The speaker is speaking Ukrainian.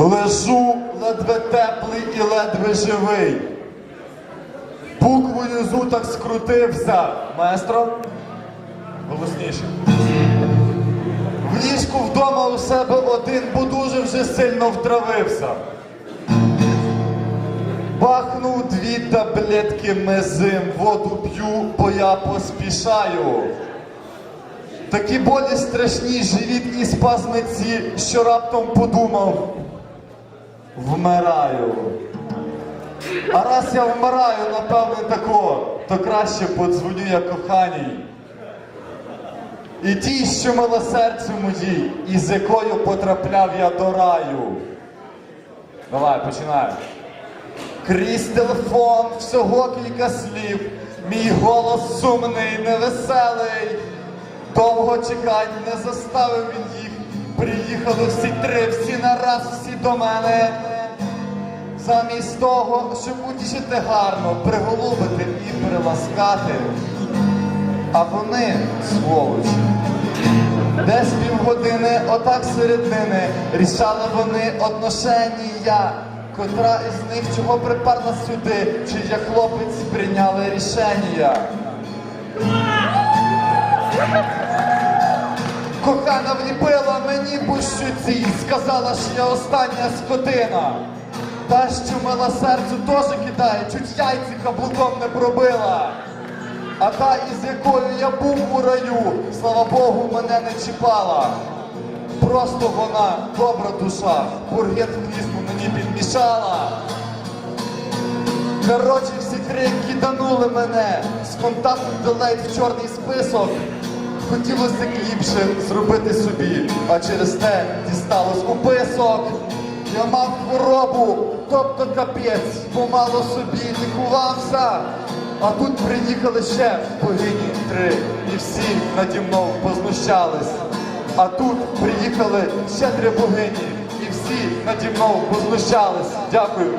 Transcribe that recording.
Лежу ледве теплий і ледве живий. Буквою зу так скрутився. Маестро? Голосніше. В ліжку вдома у себе один, бо дуже вже сильно втравився. Бахнув дві таблетки мезим, воду п'ю, бо я поспішаю. Такі болі страшні, живіт і спазмиці, що раптом подумав. Вмираю. А раз я вмираю, напевне, тако, то краще подзвоню я коханій. І тій, що мила серцю моїй, і з якою потрапляв я до раю. Давай, починай. Крізь телефон всього кілька слів, мій голос сумний, невеселий. Довго чекань не заставив він їх. Приїхали всі три, всі нараз, всі до мене. Замість того, щоб утішити гарно, приголубити і приласкати. А вони, сволочі, десь півгодини, отак серед ними, рішали вони отношення, котра із них чого приперла сюди, чи я хлопець прийняли рішення. Кохана вліпила мені по щуці сказала, що я остання скотина. Та, що мила серцю теж кидає, чуть яйці каблуком не пробила. А та, із якою я був у раю, слава Богу, мене не чіпала. Просто вона добра душа, бургет в хлісну мені підмішала. Коротше, всі три киданули мене з контакту делейт в чорний список. Хотілося кліпше зробити собі, а через те дісталось у писок. Я мав хворобу, тобто капець, помало собі лікувався. А тут приїхали ще богині три, і всі наді мною познущались. А тут приїхали ще три богині, і всі наді мною познущались. Дякую.